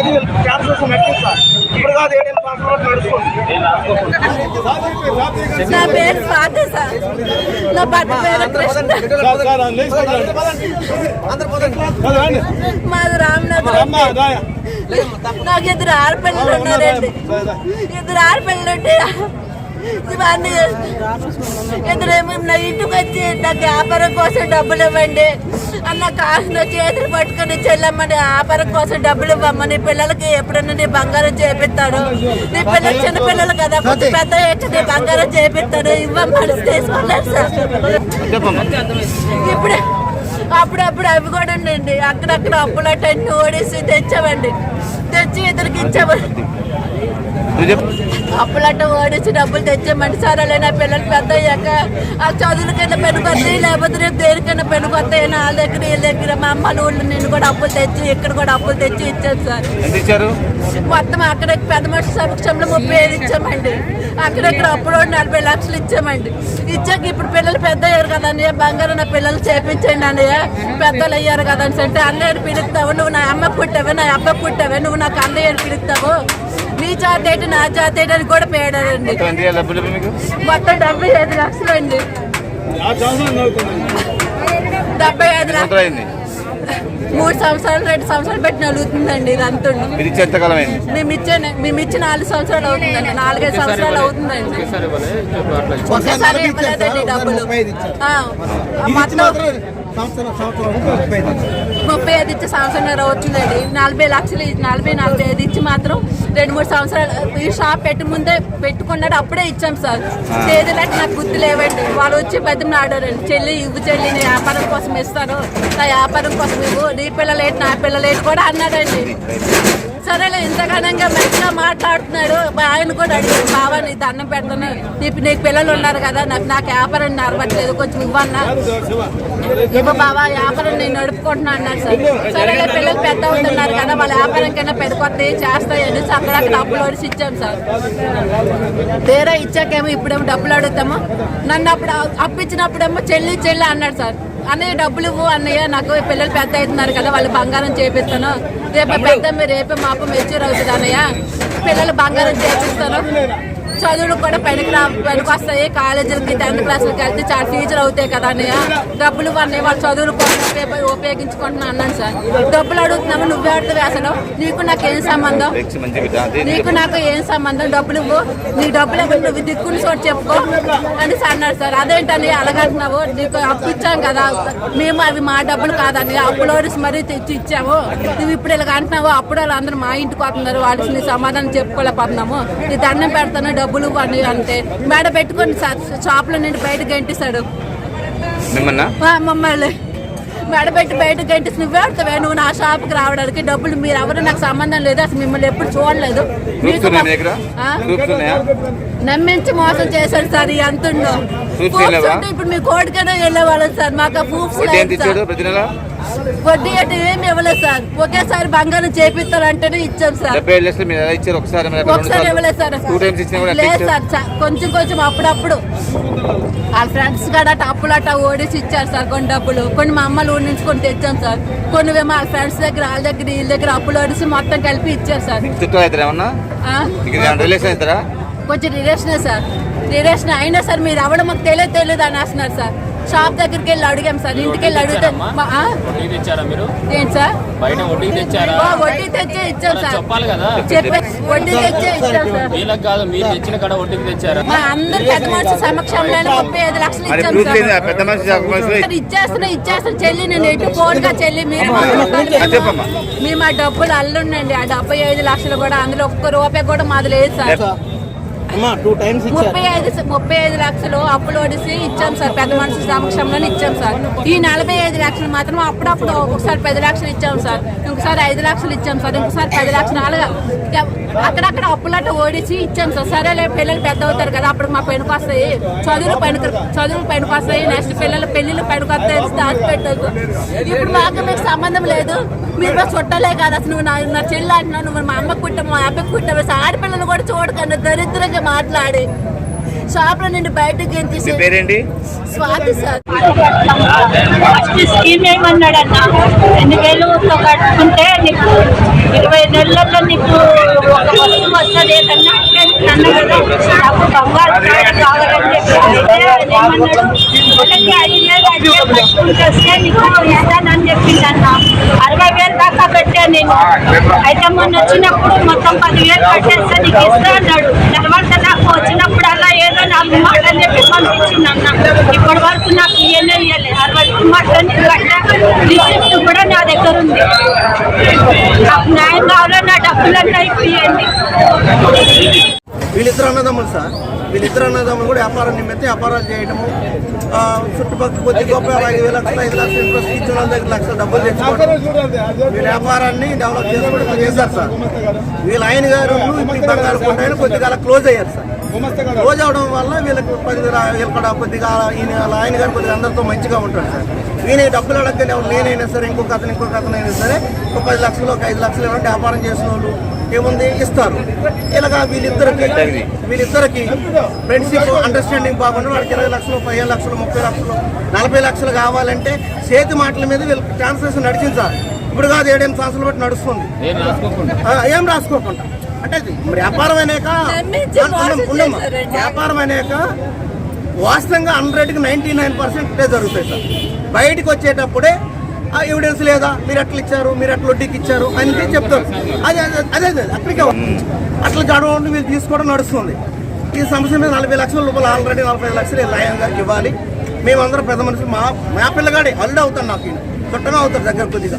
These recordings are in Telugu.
అనేది క్యాన్సర్ సార్. ఇప్పుడు కాదు సంవత్సరాలు నడుస్తుంది. నా పేరు స్వాతి సార్. నా భర్త పేరు కృష్ణ. మాది రామనగర్. నాకు ఇద్దరు ఆడపిల్లలు ఉన్నారండి. ఇద్దరు ఆడపిల్లలు ఉంటే ఇవన్నీ ఇద్దరేమో నా ఇంటికి వచ్చి నాకు వ్యాపారం కోసం డబ్బులు ఇవ్వండి. అన్న కాసిన చేతులు పట్టుకొని చెల్లమ్మని వ్యాపారం కోసం డబ్బులు ఇవ్వమ్మని పిల్లలకి ఎప్పుడన్నా నీ బంగారం చేపిస్తాడు. నీ పిల్లలు చిన్న పిల్లలు కదా కొంచెం పెద్ద ఏంటి నీ బంగారం చేపిస్తాడు. ఇవ్వమ్మని తీసుకున్నాడు సార్. ఇప్పుడు అప్పుడప్పుడు అవి కూడా ఉండండి. అక్కడక్కడ అప్పులట అన్ని ఓడేసి తెచ్చామండి తెచ్చి ఇద్దరికి ఇచ్చామండి అప్పులట డబ్బులు తెచ్చే సరే నా పిల్లలు పెద్ద అయ్యాక ఆ చదువులకైనా పెనుకొస్తాయి లేకపోతే రేపు దేనికైనా పెనుకొస్తాయి వాళ్ళ దగ్గర వీళ్ళ దగ్గర మా అమ్మ నేను కూడా అప్పులు తెచ్చి ఇక్కడ కూడా అప్పులు తెచ్చి ఇచ్చాను సార్. మొత్తం అక్కడ పెద్ద మనిషి సమక్షంలో ముప్పై ఐదు ఇచ్చామండి. అక్కడక్కడ అప్పుడు నలభై లక్షలు ఇచ్చామండి. ఇచ్చాక ఇప్పుడు పిల్లలు పెద్ద అయ్యారు కదా అన్నయ్య? బంగారం నా పిల్లలు చేపించండి అన్నయ్య. పెద్దలు అయ్యారు కదా అని అంటే అన్నయ్యని పిలుస్తావు నువ్వు నా అమ్మ పుట్టావే నా అబ్బ పుట్టావే నువ్వు నాకు అన్నయ్యని పిలుస్తావు. నీ జాతి ఏంటి నా జాతి ఏంటి అని కూడా పేడారండి. మొత్తం డెబ్బై ఐదు లక్షలు అండి. డెబ్బై ఐదు లక్షలు. మూడు సంవత్సరాలు రెండు సంవత్సరాలు పెట్టి నలుగుతుందండి ఇది అంతుండు మీరు ఇచ్చే ఎంతకాలం అయింది మేము ఇచ్చే మేము ఇచ్చి నాలుగు సంవత్సరాలు అవుతుందండి నాలుగైదు సంవత్సరాలు అవుతుందండి. ఒకేసారి ఇవ్వలేదండి డబ్బులు. ఆ, మొత్తం ముప్పై ఐదు ఇచ్చి సంవత్సరం వచ్చిందండి. నలభై లక్షలు నలభై నలభై ఐదు ఇచ్చి మాత్రం రెండు మూడు సంవత్సరాలు ఈ షాప్ పెట్టి ముందే పెట్టుకున్నాడు అప్పుడే ఇచ్చాం సార్. తేదీలకు నాకు గుర్తు లేవండి. వాళ్ళు వచ్చి పెద్ద ఆడారండి. చెల్లి ఇవ్వు చెల్లి నీ వ్యాపారం కోసం ఇస్తాను. నా వ్యాపారం కోసం ఇవ్వు. నీ పిల్లలేటి నా పిల్లలేటి కూడా అన్నాడండి. సరేలే ఘనంగా మంచిగా మాట్లాడుతున్నాడు. ఆయన కూడా అడిగాడు బావా నీ దండం పెడతాను. నీకు నీకు పిల్లలు ఉన్నారు కదా నాకు నాకు వ్యాపారం నడవట్లేదు కొంచెం ఇవ్వన్నా? ఇవ్వ బావా వ్యాపారం నేను నడుపుకుంటున్నా అన్నాడు సార్. సరేలే పిల్లలు పెద్ద అవుతున్నారు కదా వాళ్ళ వ్యాపారం కన్నా పెద్ద కొత్త చేస్తాయి అనేసి అక్కడక్కడ అప్పులు ఇచ్చాం సార్. తీరా ఇచ్చాకేమో ఇప్పుడేమో డబ్బులు అడుగుతాము. నన్ను అప్పుడు అప్పించినప్పుడేమో చెల్లి చెల్లి అన్నాడు సార్. అన్నయ్య డబ్బులు ఇవ్వు అన్నయ్య నాకు పిల్లలు పెద్ద అవుతున్నారు కదా వాళ్ళు బంగారం చేపిస్తాను. రేపు పెద్ద రేపే మాప మెచ్యూర్ అవుతుంది అన్నయ్య. పిల్లలు బంగారం చేపిస్తాను. చదువులు కూడా పనికి రా పనికి వస్తాయి. కాలేజీలకి టెన్త్ క్లాసులకి వెళ్తే చాలా ఫీజులు అవుతాయి కదా అన్నయ్య. డబ్బులు అన్నయ్య వాళ్ళ చదువులు ఉపయోగ- ఉపయోగించుకుంటున్నా అన్నాను సార్. డబ్బులు అడుగుతున్నాము నువ్వే అడుగుతూ వేసడం నీకు నాకు ఏం సంబంధం? నీకు నాకు ఏం సంబంధం? డబ్బులు ఇవ్వు. నీ డబ్బులు ఇవ్వు నువ్వు దిక్కుని చోటు చెప్పుకో అనేసి అన్నాడు సార్. అదేంటని అలాగంటున్నావు నీకు అప్పు ఇచ్చాం కదా. మేము అవి మా డబ్బులు కాదని అప్పులో మరీ తెచ్చి ఇచ్చాము నువ్వు ఇప్పుడు ఇలాగ అంటున్నావు. అప్పుడు వాళ్ళు అందరూ మా ఇంటికి వస్తున్నారు. వాళ్ళకి నీ సమాధానం చెప్పుకోలేకపోతున్నాము. నీ దండం పెడతాను. డబ్బులు అని అంటే మేడ పెట్టుకొని షాప్లో నుండి బయటకు గంటిస్తాడు. మిమ్మల్ని? మెడబెట్టి బయటకు గంటేసి నువ్వే నువ్వు నా షాప్కి రావడానికి డబ్బులు మీరు ఎవరు నాకు సంబంధం లేదు. అసలు మిమ్మల్ని ఎప్పుడు చూడలేదు. నమ్మించి మోసం చేశారు సార్? ఉంటే ఇప్పుడు మీ కోడికైనా వెళ్ళేవాళ్ళం సార్. మాకు ప్రూఫ్స్ ఎంత లేదు సార్. వడ్డీ అంటే ఏమి ఇవ్వలేదు సార్. ఒకేసారి బంగారం చేపిస్తారంటేనే ఇచ్చాం సార్. ఒకసారి ఇవ్వలేదు సార్. లేదు సార్. కొంచెం కొంచెం అప్పుడప్పుడు. వాళ్ళ ఫ్రెండ్స్ కూడా అప్పులు అట్ట ఓడేసి ఇచ్చారు సార్ కొన్ని డబ్బులు. కొన్ని మా అమ్మలు ఊరి నుంచి కొన్ని తెచ్చాం సార్. కొన్ని ఏమో వాళ్ళ ఫ్రెండ్స్ దగ్గర వాళ్ళ దగ్గర వీళ్ళ దగ్గర అప్పులు ఓడేసి మొత్తం కలిపి ఇచ్చారు సార్. కొంచెం రిలేషనే సార్. రిలేషన్ అయినా సార్ మీరు ఎవడ మాకు తెలియదు తెలియదు అని అంటున్నారు సార్. షాప్ దగ్గరికి వెళ్ళి అడిగాం సార్. ఇంటికి వెళ్ళి అడిగితే ఏంటి సార్? బయట వడ్డీ తెచ్చారా? ఓ, వడ్డీ తెచ్చే ఇచ్చాం సార్. చెప్పాలి కదా. చెప్పే వడ్డీ తెచ్చే ఇచ్చాం సార్. వీళ్ళకి కాదు మీరు తెచ్చిన కాడ వడ్డీకి తెచ్చారా? మా అందరు పెద్ద మనిషి సమక్షంలో ముప్పై ఐదు లక్షలు మరి ఇచ్చాం సార్. పెద్ద మనిషి ఇచ్చేస్తున్నా ఇచ్చేస్తున్నా చెల్లి నేను ఎటు ఫోన్గా చెల్లి? మీరు. మేము ఆ డబ్బులు అల్లుండండి. ఆ డెబ్బై ఐదు లక్షలు కూడా అందులో ఒక్క రూపాయి కూడా మాది లేదు సార్ అమ్మా టూ టైమ్స్ ఇచ్చారు ముప్పై ఐదు ముప్పై ఐదు లక్షలు అప్పులు వడిసి ఇచ్చాం సార్ పెద్ద మనుషుల సమక్షంలో ఇచ్చాం సార్. ఈ నలభై ఐదు లక్షలు మాత్రం అప్పుడప్పుడు ఒకసారి పది లక్షలు ఇచ్చాం సార్. ఇంకోసారి ఐదు లక్షలు ఇచ్చాం సార్. ఇంకోసారి పది లక్షలు అలాగా అక్కడక్కడ అప్పులట ఓడిచి ఇచ్చాం సార్. సరేలే పిల్లలు పెద్ద అవుతారు కదా అప్పుడు మా పెనుకు వస్తాయి చదువులు పనికి చదువులు పనికి వస్తాయి నెక్స్ట్ పిల్లలు పెళ్ళిళ్ళు పనికి వస్తాయి దాచి పెట్టదు ఇప్పుడు మాకు మీకు సంబంధం లేదు. మీరు మా చుట్టాలే కాదు అసలు. నువ్వు నా చెల్లి అంటున్నావు నువ్వు మా అమ్మకు పుట్టావు మా అబ్బకి పుట్టావు. ఆడపిల్లలు కూడా చూడకండి. దరిద్రంగా మాట్లాడి. షాప్లో నుండి బయటకు పేరేంటి? స్వాతి సార్. ఫస్ట్ స్కీమ్ ఏమన్నాడన్న? రెండు వేలు కట్టుకుంటే నీకు ఇరవై నెలల్లో నీకు ఒక వస్తువు వస్తుంది ఏదన్నా? నాకు బంగారు కావాలని చెప్పి ఒకటి ఐదు వేలు కట్టుకుంటే నీకు ఇస్తానని చెప్పింది అన్న అరవై నేను. అయితే మొన్న వచ్చినప్పుడు మొత్తం పదివేలు కట్టేస్తే నీకు ఇస్తా అన్నాడు. తర్వాత నాకు వచ్చినప్పుడు అలా ఏదో నాకు మాట అని చెప్పి పంపించింది అన్న. ఇప్పటి వరకు నాకు ఇవన్నీ ఇవ్వలేదు అరవై మాటలు రిసిప్ట్ కూడా నా దగ్గర ఉంది. నాకు న్యాయం కావాలో నా డబ్బులన్నీ ఇప్పియండి. వీళ్ళిద్దరు అన్నదమ్ములు సార్. వీళ్ళిద్దరు అన్నదమ్ములు కూడా వ్యాపారం నిమిత్తం వ్యాపారాలు చేయడము ఆ, చుట్టుపక్కల కొద్ది గొప్ప ఐదు వేల లక్షలు ఐదు లక్షలు ఇంట్రెస్ట్ ఇచ్చిన వాళ్ళ దగ్గర లక్షలు డబ్బులు తెచ్చుకోవడం వీళ్ళ వ్యాపారాన్ని డెవలప్ చేసుకోవడం చేశారు సార్ వీళ్ళ ఆయన గారు ఇప్పుడు బంగారు కొద్దిగా క్లోజ్ అయ్యారు సార్. క్లోజ్ అవడం వల్ల వీళ్ళకి కొద్దిగా వీళ్ళ కొద్దిగా ఈయన ఆయన గారు కొద్దిగా అందరితో మంచిగా ఉంటాడు సార్. ఈయన డబ్బులు అడగని ఎవరు నేనైనా సరే ఇంకొక అతను ఇంకొక అతనైనా అయినా సరే ఒక పది లక్షలు ఒక ఐదు లక్షలు ఏమైనా వ్యాపారం చేసిన వాళ్ళు ఏముంది? ఇస్తారు. ఇలాగా వీళ్ళిద్దరికి వీళ్ళిద్దరికి ఫ్రెండ్షిప్ అండర్స్టాండింగ్ బాగుండి వాడికి ఇరవై లక్షలు పదిహేను లక్షలు ముప్పై లక్షలు నలభై లక్షలు కావాలంటే చేతి మాటల మీద వీళ్ళకి ట్రాన్స్లేషన్ నడిచింది సార్ ఇప్పుడు కాదు ఏడేమి సంవత్సరాలు బట్టి నడుస్తుంది. ఏం రాసుకోకుండా. ఆ, ఏం రాసుకోకుండా? అంటే వ్యాపారం అనేక. వ్యాపారం అనేక వాస్తవంగా హండ్రెడ్కి నైంటీ నైన్ పర్సెంట్ జరుగుతాయి సార్. బయటికి వచ్చేటప్పుడే ఆ ఎవిడెన్స్ లేదా? మీరు అట్లా ఇచ్చారు మీరు అట్లా వడ్డీకి ఇచ్చారు అని చెప్తారు. అదే అదే అదే అక్కడికే అట్లా గడవండి వీళ్ళు. తీసుకోవడం నడుస్తుంది. ఈ సమస్య మీద నలభై లక్షల రూపాయలు ఆల్రెడీ నలభై లక్షలు లయన్ గారికి ఇవ్వాలి. మేమందరం పెద్ద మనుషులు మా మా పిల్లగాడే అల్లుడు అవుతాడు నాకు. చుట్టమే అవుతాడు దగ్గర కొద్దిగా.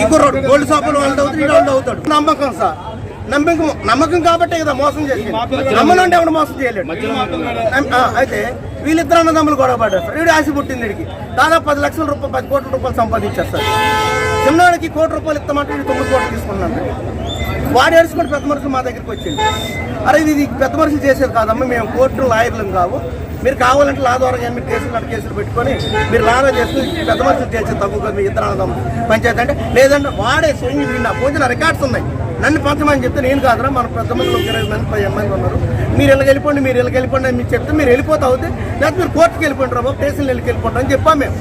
ఈ కుర్రోడు గోల్డ్ షాపులు వాళ్ళు అవుతాడు ఈడు అవుతాడు. నమ్మకం సార్. నమ్మకం నమ్మకం కాబట్టే కదా మోసం చేసి నమ్మనంటే ఎవడు మోసం చేయలేడు. అయితే వీళ్ళిద్దరు అన్నదమ్ములు గొడవ పడ్డారు సార్. వీడు ఆశ పుట్టింది వీడికి దాదాపు పది లక్షల రూపాయలు పది కోట్ల రూపాయలు సంపాదించారు సార్. చిన్నవాడికి కోటి రూపాయలు ఇస్తామంటే వీడు తొమ్మిది కోట్లు తీసుకున్నాను వాడు ఏడుచుకుంటే పెద్ద మనుషులు మా దగ్గరికి వచ్చింది. అరే ఇది పెద్ద మనుషులు చేసేది కాదమ్మా మేము కోర్టు లాయర్లం కావు. మీరు కావాలంటే లా ద్వారా కానీ మీరు కేసులు నడు కేసులు పెట్టుకొని మీరు లాగా చేస్తూ పెద్ద మనుషులు చేసే తక్కువ కదా మీ ఇద్దరు అన్నదమ్ము పంచాయతీ అంటే లేదంటే వాడే వీడు నా పోచిన రికార్డ్స్ ఉన్నాయి. నన్ను పంచమని చెప్తే నేను కాదురా మన పెద్ద మంది ఒక ఇరవై మంది పది మంది ఉన్నారు. మీరు ఇలా వెళ్ళిపోండి మీరు ఇలా వెళ్ళిపోండి అని మీకు చెప్తే మీరు వెళ్ళిపోతా అవుతే లేకపోతే మీరు కోర్టుకి వెళ్ళిపోండి రా స్టేషన్లో వెళ్ళి వెళ్ళిపోండి అని చెప్పాం మేము.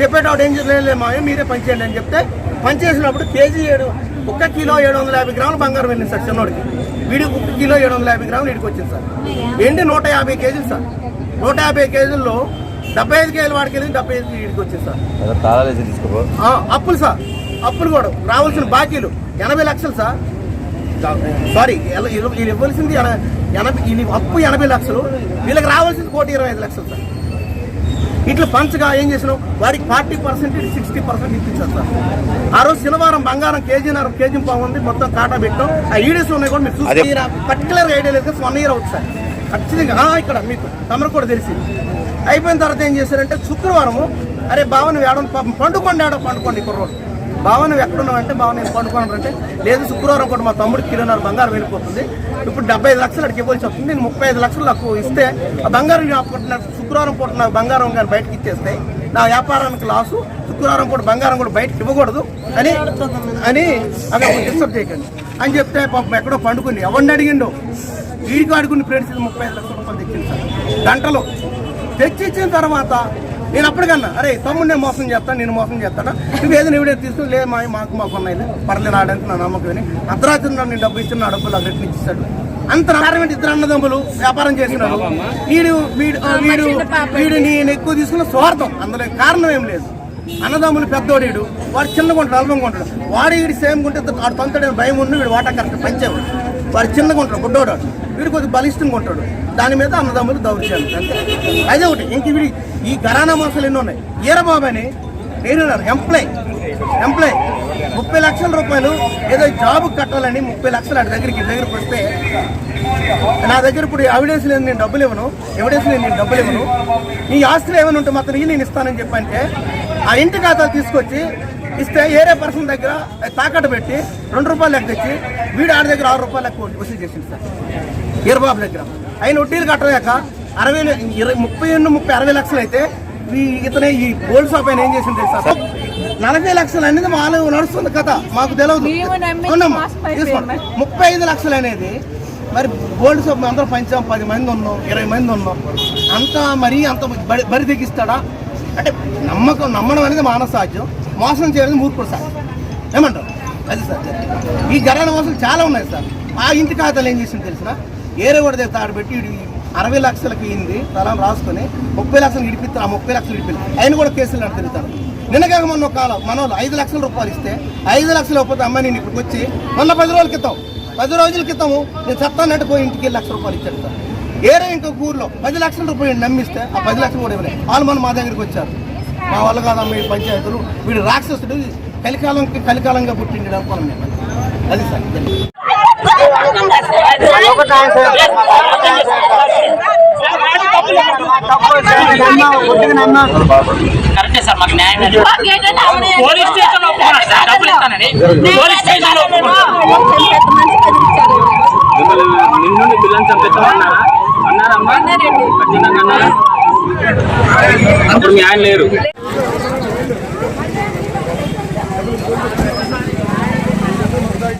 చెప్పేటప్పుడు ఏం చేయలేమా మీరే పనిచేయండి అని చెప్తే పనిచేసినప్పుడు కేజీ ఏడు ఒక్క కిలో ఏడు వందల యాభై గ్రాములు బంగారం వెళ్ళింది సార్ చిన్నోడికి. వీడికి ఒక కిలో ఏడు వందల యాభై గ్రాములు వీడికి వచ్చింది సార్. ఏంటి నూట యాభై కేజీలు సార్? నూట యాభై కేజీల్లో డెబ్బై ఐదు కేజీలు వాడికి వెళ్ళి డెబ్బై ఐదు వీడికి వచ్చింది సార్. అప్పులు సార్. అప్పులు కూడా రావాల్సిన బాకీలు ఎనభై లక్షలు సార్. సారీ వీళ్ళు ఇవ్వాల్సింది ఎన- ఎనభై వీళ్ళ అప్పు ఎనభై లక్షలు వీళ్ళకి రావాల్సింది కోటి ఇరవై ఐదు లక్షలు సార్. ఇట్లా పంచగా ఏం చేసినాం? వాడికి ఫార్టీ పర్సెంట్ సిక్స్టీ పర్సెంట్ ఇప్పించారు సార్. ఆ రోజు శనివారం బంగారం కేజీన్నర కేజీ ఉంది మొత్తం కాటా పెట్టాం. ఆ ఈడీస్ ఉన్నాయి కూడా మీరు. చూసి పర్టికులర్ ఐడియా లేదు వన్ ఇయర్ అవుతుంది సార్. ఖచ్చితంగా ఇక్కడ మీకు తమరు కూడా తెలిసి. అయిపోయిన తర్వాత ఏం చేశారంటే శుక్రవారము అరే బావ నువ్వు ఏడో పాపం పండుకోండి ఏడో పండుకోండి కుర్రోడు. భావన నువ్వు ఎక్కడున్నావు అంటే భావన నేను అంటే లేదు శుక్రవారం కూడా మా తమ్ముడికి కిలోన్నర బంగారం వెళ్ళిపోతుంది. ఇప్పుడు డెబ్బై ఐదు లక్షలు అడిగి ఇవ్వాల్సి వస్తుంది. నేను ముప్పై ఐదు లక్షలు నాకు ఇస్తే ఆ బంగారం నేను శుక్రవారం పూట నా బంగారం కానీ బయటకి ఇచ్చేస్తే నా వ్యాపారానికి లాసు శుక్రవారం పూట బంగారం కూడా బయటకి ఇవ్వకూడదు అని అని అక్కడ డిస్టర్బ్ చేయకండి. అని చెప్తే పాపం ఎక్కడో పండుకుని ఎవరిని అడిగిండో? వీడికి ఆడుకుని ఫ్రెండ్స్ ముప్పై ఐదు లక్షల రూపాయలు తెచ్చింది సార్. గంటలో తర్వాత నేను అప్పటికన్నా అరే తమ్ముడు నేను మోసం చేస్తాను నేను మోసం చేస్తాను నువ్వు ఏదైనా ఎవడే తీసుకుని లేదు మా మాకు మాకు ఉన్నాయి పర్లేదు ఆడడానికి నా నమ్మకం అర్ధరాత్రి నాడు నేను డబ్బు ఇచ్చిన నా డబ్బులు అక్కడ ఇచ్చాడు అంత నారాయణ ఇద్దరు అన్నదమ్ములు వ్యాపారం చేసినాడు వీడు వీడు వీడు వీడు నేను ఎక్కువ తీసుకున్న స్వార్థం. అందులో కారణం ఏం లేదు. అన్నదమ్ములు పెద్దోడీడు. వాడు చిన్నగా ఉంటాడు అల్పంగా ఉంటాడు వాడు వీడి సేమ్ ఉంటే వాడు తంతడని భయం ఉండి వీడు వాటా కరెక్ట్ పంచేవాడు. వాడు చిన్నగా ఉంటాడు గుడ్డోడు వీడు. కొద్దిగా బలిష్టంగా ఉంటాడు. దాని మీద అన్నదమ్ములు దౌర్చాలి అంతే. అదే ఒకటి ఇంక వీడి ఈ ఘరానా మనుషులు ఎన్నో ఉన్నాయి? ఈరబాబు అని నేను ఎంప్లాయ్. ఎంప్లాయ్. ముప్పై లక్షల రూపాయలు ఏదో జాబ్ కట్టాలని ముప్పై లక్షలు అటు దగ్గరికి ఈడి దగ్గరికి వస్తే నా దగ్గర ఇప్పుడు ఎవిడెన్స్ లేదు నేను డబ్బులు ఇవ్వను ఎవిడెన్స్ లేదు నేను డబ్బులు ఇవ్వను. నీ ఆస్తులు ఏమైనా ఉంటే మాత్రం నేను ఇస్తానని చెప్పంటే ఆ ఇంటి ఖాతాలు తీసుకొచ్చి ఇస్తే ఏరే పర్సన్ దగ్గర తాకట్టు పెట్టి రెండు రూపాయలు లెక్క తెచ్చి వీడు ఆడి దగ్గర ఆరు రూపాయలు లెక్క వసూలు చేసింది సార్. ఈరబాబు దగ్గర. ఆయన వడ్డీలు కట్టలేక అరవై ఇరవై ముప్పై ఎన్ని ముప్పై అరవై లక్షలు అయితే ఈ ఇతనే ఈ గోల్డ్ షాప్ ఆయన ఏం చేసింది సార్? నలభై లక్షలు అనేది మాలో నడుస్తుంది కథ. మాకు తెలియదు. ముప్పై ఐదు లక్షలు అనేది మరి గోల్డ్ షాప్ మేము అందరం పంచాం. పది మంది ఉన్నాం ఇరవై మంది ఉన్నాం. అంత మరీ అంత బరి తెగిస్తాడా? అంటే నమ్మకం నమ్మడం అనేది మానవ సాధ్యం మోసం చేయడం మూర్ఖుడు సాధ్యం ఏమంటారు? అది సార్ ఈ జరగని మోసాలు చాలా ఉన్నాయి సార్. ఆ ఇంటి ఖాతాలు ఏం చేసింది తెలిసిన ఏరే కూడా తెస్తా పెట్టి అరవై లక్షలకి అయింది తలం రాసుకొని ముప్పై లక్షలు ఇడిపిస్తారు ఆ ముప్పై లక్షలు ఇడిపి ఆయన కూడా కేసులు నడు నిన్నగాక మొన్న కాలం మన వాళ్ళు ఐదు లక్షల రూపాయలు ఇస్తే ఐదు లక్షలు ఇవ్వకపోతే అమ్మాయి నేను ఇక్కడికి వచ్చి మొన్న పది రోజుల క్రితం పది రోజుల క్రితము నేను చత్తానంటే పోయి ఇంటికి లక్ష రూపాయలు ఇచ్చాడు సార్. ఏరే ఇంకొక ఊర్లో పది లక్షల రూపాయలు నమ్మిస్తే ఆ పది లక్షలు కూడా ఇవ్వలేదు వాళ్ళు మన మా దగ్గరికి వచ్చారు. మా వాళ్ళు కాదమ్మ ఈ పంచాయతీలు. వీడు రాక్షసుడు. కలికాలంకి కలికాలంగా పుట్టిండు అనుకోవాలి మేము అది సార్. కరెక్టే సార్ మాకు న్యాయం. పోలీస్ స్టేషన్ డబ్బులు పోలీస్ స్టేషన్ నిన్ను అన్నారమ్మా అన్నారా అప్పుడు ఆయన లేరు